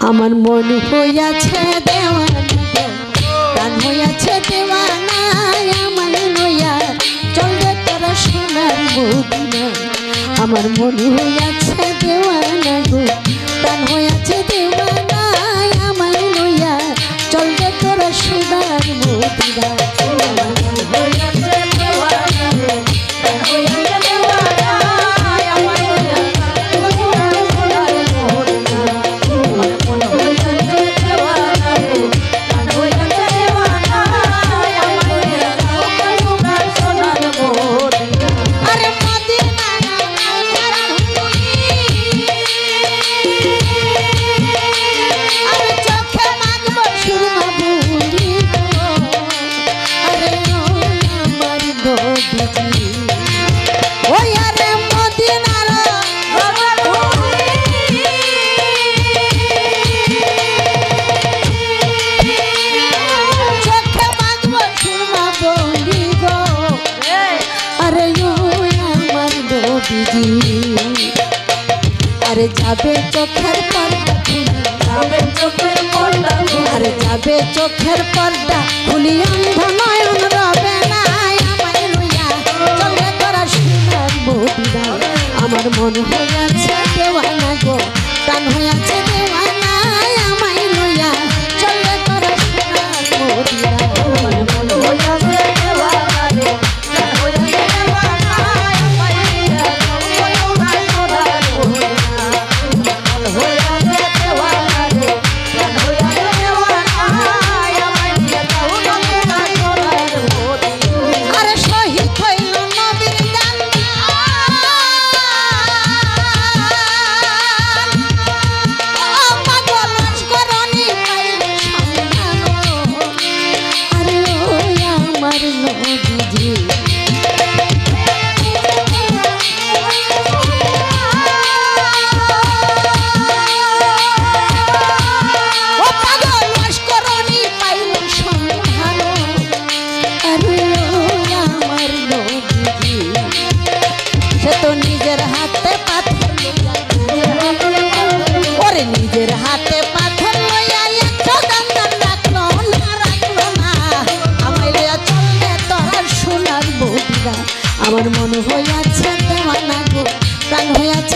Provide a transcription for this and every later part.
আমার মন হইয়াছে দেওয়ানা হইয়াছে দেওয়ানা আমার নইয়া চলবে তারা সোনার মদিনা। আমার মন হইয়াছে দেওয়ানা হইয়াছে দেওয়ানা আরে যাবে চোখের পর্দা যাবে চোখের পর্দা আরে যাবে চোখের পর্দা খুলি অন্ধ রবে না। আমার মন হয়ে আছে দেওয়ানা গো প্রাণ হয়ে আছে দেওয়ানা। প্রাণ হয়েছে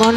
মন